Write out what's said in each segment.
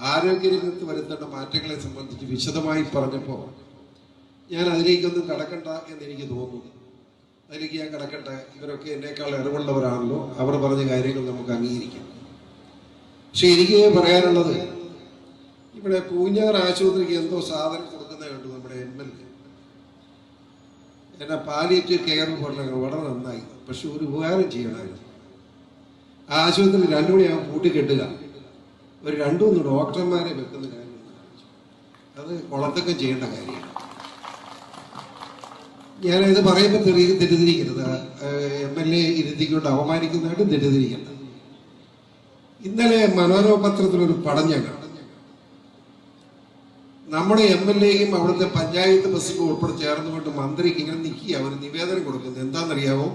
ആരോഗ്യരംഗത്ത് വരുത്തേണ്ട മാറ്റങ്ങളെ സംബന്ധിച്ച് വിശദമായി പറഞ്ഞപ്പോൾ ഞാൻ അതിലേക്കൊന്നും കടക്കണ്ട എന്ന് എനിക്ക് തോന്നുന്നു. അതിലേക്ക് ഞാൻ കടക്കട്ടെ ഇവരൊക്കെ എന്നേക്കാൾ അറിവുള്ളവരാണല്ലോ. അവർ പറഞ്ഞ കാര്യങ്ങൾ നമുക്ക് അംഗീകരിക്കാം. പക്ഷെ എനിക്ക് പറയാനുള്ളത് ഇവിടെ പൂഞ്ഞാർ ആശുപത്രിക്ക് എന്തോ സാധനം കൊടുക്കുന്ന കണ്ടു നമ്മുടെ എം എൽ എ. എന്നെ പാലിയേറ്റീവ് കെയർ പറഞ്ഞ വളരെ നന്നായി. പക്ഷെ ഒരു ഉപകാരം ചെയ്യണമായിരുന്നു. ആശുപത്രി രണ്ടു മണിയാകുമ്പോൾ പൂട്ടിക്കെട്ടുക ഒരു രണ്ടു മൂന്ന് ഡോക്ടർമാരെ വെക്കുന്ന കാര്യം അത് കുളത്തൊക്കെ ചെയ്യേണ്ട കാര്യമാണ്. ഞാനിത് പറയുമ്പോൾ തെറി തെറ്റിദ്ധരിക്കരുത്. എം എൽ എ ഇരുത്തിക്കൊണ്ട് അവമാനിക്കുന്നതായിട്ട് തെറ്റിദ്ധരിക്കണ്ട. ഇന്നലെ മനോരമ പത്രത്തിലൊരു പടം ഞാൻ നമ്മുടെ എം എൽ എയും അവിടുത്തെ പഞ്ചായത്ത് ബസ്സിലും ഉൾപ്പെടെ ചേർന്നുകൊണ്ട് മന്ത്രിക്ക് ഇങ്ങനെ നിൽക്കുക അവർ നിവേദനം കൊടുക്കുന്നത് എന്താണെന്നറിയാവോ?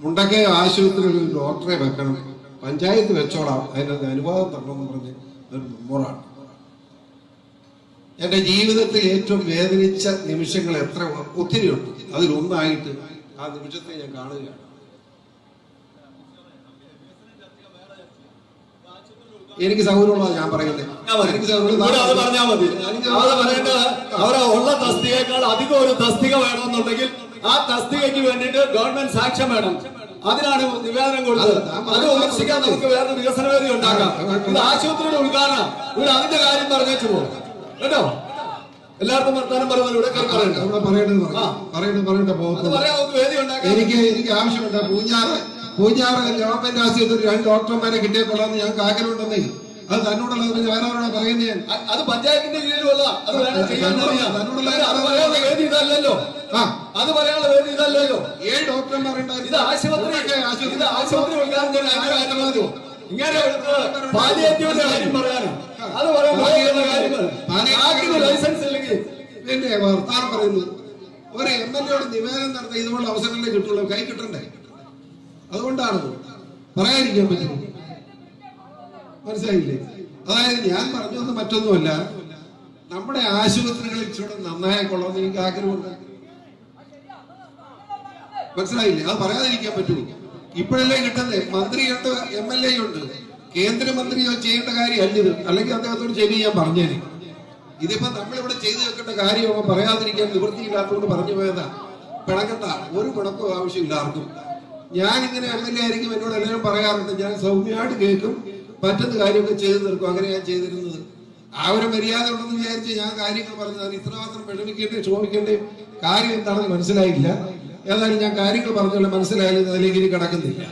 മുണ്ടക്കയ ആശുപത്രിയിൽ ഒരു ഡോക്ടറെ വെക്കണം. പഞ്ചായത്ത് വെച്ചോളാം. അതിനകത്ത് അനുവാദം തരണമെന്ന് പറഞ്ഞ് ഒരു മെമ്മോറാണ് എന്റെ ജീവിതത്തിൽ ഏറ്റവും വേദനിച്ച നിമിഷങ്ങൾ എത്ര ഒത്തിരിയുണ്ട് അതിലൊന്നായിട്ട് ആ നിമിഷത്തെ ഞാൻ കാണുകയാണ്. എനിക്ക് സൗകര്യമുള്ളതാണ് ഞാൻ പറയുന്നത് അവരെ ഉള്ള തസ്തികയേക്കാൾ അധികം ഒരു തസ്തിക വേണമെന്നുണ്ടെങ്കിൽ ആ തസ്തികയ്ക്ക് വേണ്ടിയിട്ട് ഗവൺമെന്റ് സാക്ഷ്യം വേണം. അതിനാണ് നിവേദനം കൊടുത്തത്. അത് വിമർശിക്കാൻ നമുക്ക് വേറെ വികസന വേദി ഉണ്ടാക്കാം ഇത് ആശുപത്രിയുടെ ഉദ്ഘാടനം. ഇവിടെ അതിന്റെ കാര്യം പറഞ്ഞേച്ചു പോകും കേട്ടോ? എല്ലാവർക്കും വർത്താനം പറയുന്നത് ഇവിടെ പറയേണ്ടത്. പറയേണ്ടത് എനിക്ക് എനിക്ക് ആവശ്യമുണ്ട്. പൂഞ്ഞാറ് പൂഞ്ഞാറ് ഗവൺമെന്റ് ആശുപത്രി രണ്ട് ഡോക്ടർമാരെ കിട്ടിയപ്പോഴാണ് ഞങ്ങൾക്ക് ആഗ്രഹമുണ്ടെന്നേ. അത് തന്നോടുള്ള പിന്നെ വേറെ ആരോടാ പറയുന്നത് അത് പഞ്ചായത്തിന്റെ കീഴിലുള്ള ഇതല്ലല്ലോ. ആ. അത് പറയാനുള്ള പേര് ഇതല്ലല്ലോ. ഏഴ് ഡോക്ടർമാർ ഇത് ആശുപത്രി ഇത് ആശുപത്രി മതി. ഇങ്ങനെ എടുത്തത് പാലിയേറ്റീവിന്റെ കാര്യം പറയാനും. അത് പറയാൻ ബാക്കിയുള്ള കാര്യം പറ. ലൈസൻസ് ഇല്ലെങ്കിൽ പിന്നെ വർത്താനം പറയുന്നു. ഒരു എം എൽ എയോട് നിവേദനം നടത്തി ഇതുപോലുള്ള അവസരങ്ങളെ കിട്ടുള്ളൂ. കൈ കിട്ടണ്ടേ? അതുകൊണ്ടാണ് പറയാതിരിക്കാൻ പറ്റുന്നത് മനസ്സിലായില്ലേ? അതായത് ഞാൻ പറഞ്ഞൊന്നും മറ്റൊന്നുമല്ല. നമ്മുടെ ആശുപത്രികളിൽ ഇച്ചിരി നന്നായ കൊള്ളാമെന്ന് എനിക്ക് ആഗ്രഹമുണ്ട്. മനസ്സിലായില്ലേ? അത് പറയാതിരിക്കാൻ പറ്റുമോ? ഇപ്പോഴല്ലേ കിട്ടുന്നേ? മന്ത്രിയുണ്ട് എം എൽ എ ഉണ്ട്. കേന്ദ്രമന്ത്രിയോ ചെയ്യേണ്ട കാര്യമല്ല ഇത്. അല്ലെങ്കിൽ അദ്ദേഹത്തോട് ചെയ്ത് ഞാൻ പറഞ്ഞേനെ. ഇതിപ്പോ നമ്മളിവിടെ ചെയ്തു വെക്കേണ്ട കാര്യമോ പറയാതിരിക്കാൻ നിവൃത്തിയില്ലാത്തതുകൊണ്ട് പറഞ്ഞു പോയതാ. പിണക്കണ്ട ഒരു പിണക്കവും ആവശ്യമില്ല ആർക്കും. ഞാൻ ഇങ്ങനെ എം എൽ എ ആയിരിക്കും എന്നോട് എല്ലാവരും പറയാറുണ്ട്. ഞാൻ സൗമ്യമായിട്ട് കേൾക്കും. പറ്റുന്ന കാര്യമൊക്കെ ചെയ്തു തീർക്കും. അങ്ങനെ ഞാൻ ചെയ്തിരുന്നത്. ആ ഒരു മര്യാദ ഉണ്ടെന്ന് വിചാരിച്ച് ഞാൻ കാര്യങ്ങൾ പറഞ്ഞു അത് ഇത്രമാത്രം വിഷമിക്കേണ്ടേ ക്ഷോഭിക്കേണ്ടേ? കാര്യം എന്താണെന്ന് മനസ്സിലായില്ല. ഏതായാലും ഞാൻ കാര്യങ്ങൾ പറഞ്ഞുള്ള മനസ്സിലായാലും അതിലേക്ക് ഇനി കിടക്കുന്നില്ല.